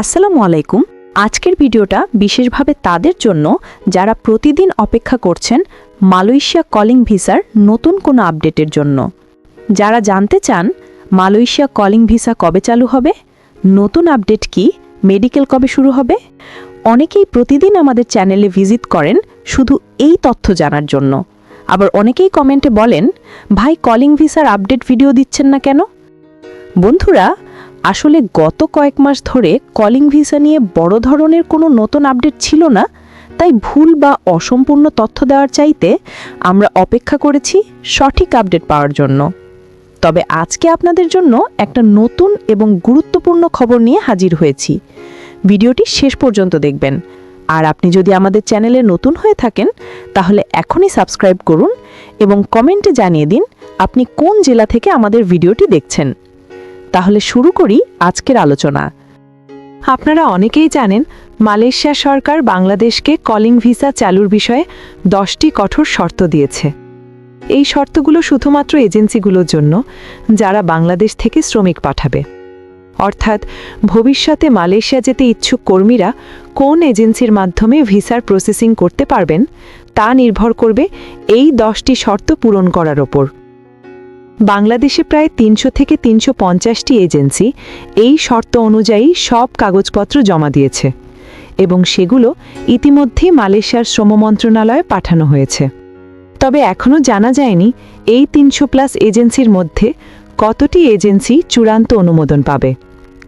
আসসালামু আলাইকুম। আজকের ভিডিওটা বিশেষভাবে তাদের জন্য যারা প্রতিদিন অপেক্ষা করছেন মালয়েশিয়া কলিং ভিসার নতুন কোনো আপডেটের জন্য। যারা জানতে চান মালয়েশিয়া কলিং ভিসা কবে চালু হবে, নতুন আপডেট কি, মেডিকেল কবে শুরু হবে, অনেকেই প্রতিদিন আমাদের চ্যানেলে ভিজিট করেন শুধু এই তথ্য জানার জন্য। আবার অনেকেই কমেন্টে বলেন, ভাই, কলিং ভিসার আপডেট ভিডিও দিচ্ছেন না কেন? বন্ধুরা আসলে গত কয়েক মাস ধরে কলিং ভিসা নিয়ে বড় ধরনের কোনো নতুন আপডেট ছিল না, তাই ভুল বা অসম্পূর্ণ তথ্য দেওয়ার চাইতে আমরা অপেক্ষা করেছি সঠিক আপডেট পাওয়ার জন্য। তবে আজকে আপনাদের জন্য একটা নতুন এবং গুরুত্বপূর্ণ খবর নিয়ে হাজির হয়েছি। ভিডিওটি শেষ পর্যন্ত দেখবেন। আর আপনি যদি আমাদের চ্যানেলে নতুন হয়ে থাকেন, তাহলে এখনই সাবস্ক্রাইব করুন এবং কমেন্টে জানিয়ে দিন আপনি কোন জেলা থেকে আমাদের ভিডিওটি দেখছেন। তাহলে শুরু করি আজকের আলোচনা। আপনারা অনেকেই জানেন, মালয়েশিয়া সরকার বাংলাদেশকে কলিং ভিসা চালুর বিষয়ে দশটি কঠোর শর্ত দিয়েছে। এই শর্তগুলো শুধুমাত্র এজেন্সিগুলোর জন্য, যারা বাংলাদেশ থেকে শ্রমিক পাঠাবে। অর্থাৎ, ভবিষ্যতে মালয়েশিয়া যেতে ইচ্ছুক কর্মীরা কোন এজেন্সির মাধ্যমে ভিসার প্রসেসিং করতে পারবেন, তা নির্ভর করবে এই দশটি শর্ত পূরণ করার ওপর। বাংলাদেশে প্রায় তিনশো থেকে তিনশো পঞ্চাশটি এজেন্সি এই শর্ত অনুযায়ী সব কাগজপত্র জমা দিয়েছে এবং সেগুলো ইতিমধ্যেই মালয়েশিয়ার শ্রম মন্ত্রণালয়ে পাঠানো হয়েছে। তবে এখনও জানা যায়নি এই তিনশো প্লাস এজেন্সির মধ্যে কতটি এজেন্সি চূড়ান্ত অনুমোদন পাবে।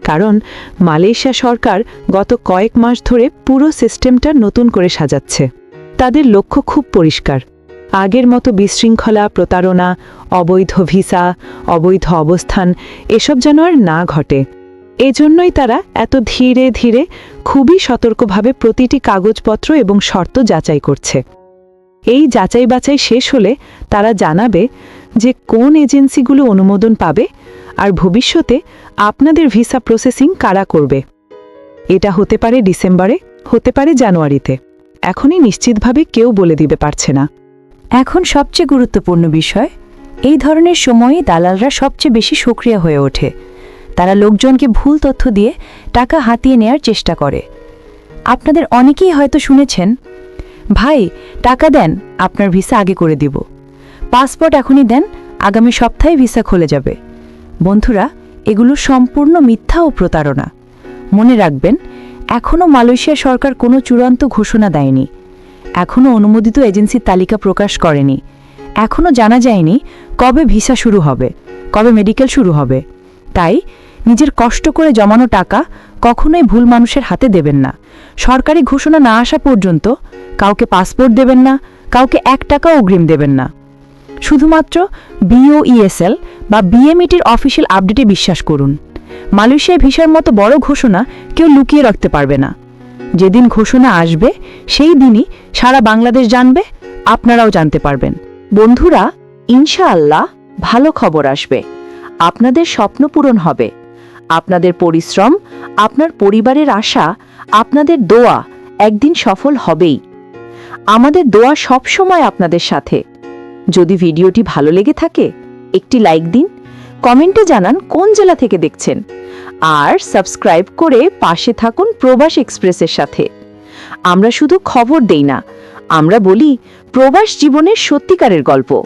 কারণ মালয়েশিয়া সরকার গত কয়েক মাস ধরে পুরো সিস্টেমটা নতুন করে সাজাচ্ছে। তাদের লক্ষ্য খুব পরিষ্কার। আগের মতো বিশৃঙ্খলা, প্রতারণা, অবৈধ ভিসা, অবৈধ অবস্থান, এসব যেন আর না ঘটে। এজন্যই তারা এত ধীরে ধীরে খুবই সতর্কভাবে প্রতিটি কাগজপত্র এবং শর্ত যাচাই করছে। এই যাচাই বাছাই শেষ হলে তারা জানাবে যে কোন এজেন্সিগুলো অনুমোদন পাবে আর ভবিষ্যতে আপনাদের ভিসা প্রসেসিং কারা করবে। এটা হতে পারে ডিসেম্বরে, হতে পারে জানুয়ারিতে। এখনই নিশ্চিতভাবে কেউ বলে দিতে পারছে না। এখন সবচেয়ে গুরুত্বপূর্ণ বিষয়, এই ধরনের সময়ে দালালরা সবচেয়ে বেশি সক্রিয় হয়ে ওঠে। তারা লোকজনকে ভুল তথ্য দিয়ে টাকা হাতিয়ে নেয়ার চেষ্টা করে। আপনাদের অনেকেই হয়তো শুনেছেন, ভাই, টাকা দেন, আপনার ভিসা আগে করে দিব। পাসপোর্ট এখনই দেন, আগামী সপ্তাহে ভিসা খুলে যাবে। বন্ধুরা, এগুলো সম্পূর্ণ মিথ্যা ও প্রতারণা। মনে রাখবেন এখনও মালয়েশিয়া সরকার কোনো চূড়ান্ত ঘোষণা দেয়নি। এখনও অনুমোদিত এজেন্সির তালিকা প্রকাশ করেনি। এখনও জানা যায়নি কবে ভিসা শুরু হবে, কবে মেডিকেল শুরু হবে। তাই নিজের কষ্ট করে জমানো টাকা কখনোই ভুল মানুষের হাতে দেবেন না। সরকারি ঘোষণা না আসা পর্যন্ত কাউকে পাসপোর্ট দেবেন না, কাউকে এক টাকা অগ্রিম দেবেন না। শুধুমাত্র বিওইএসএল বা বিএমইটির অফিসিয়াল আপডেটে বিশ্বাস করুন। মালয়েশিয়া ভিসার মতো বড় ঘোষণা কেউ লুকিয়ে রাখতে পারবে না। যেদিন ঘোষণা আসবে, সেই দিনই সারা বাংলাদেশ জানবে, আপনারাও জানতে পারবেন। বন্ধুরা, ইনশাআল্লাহ ভালো খবর আসবে। আপনাদের স্বপ্ন পূরণ হবে। আপনাদের পরিশ্রম, আপনার পরিবারের আশা, আপনাদের দোয়া একদিন সফল হবেই। আমাদের দোয়া সব সময় আপনাদের সাথে। যদি ভিডিওটি ভালো লেগে থাকে, একটি লাইক দিন, কমেন্টে জানান কোন জেলা থেকে দেখছেন। আর সাবস্ক্রাইব করে পাশে থাকুন প্রবাস এক্সপ্রেসের সাথে। আমরা শুধু খবর দেই না। আমরা বলি প্রবাস জীবনের সত্যিকারের গল্প।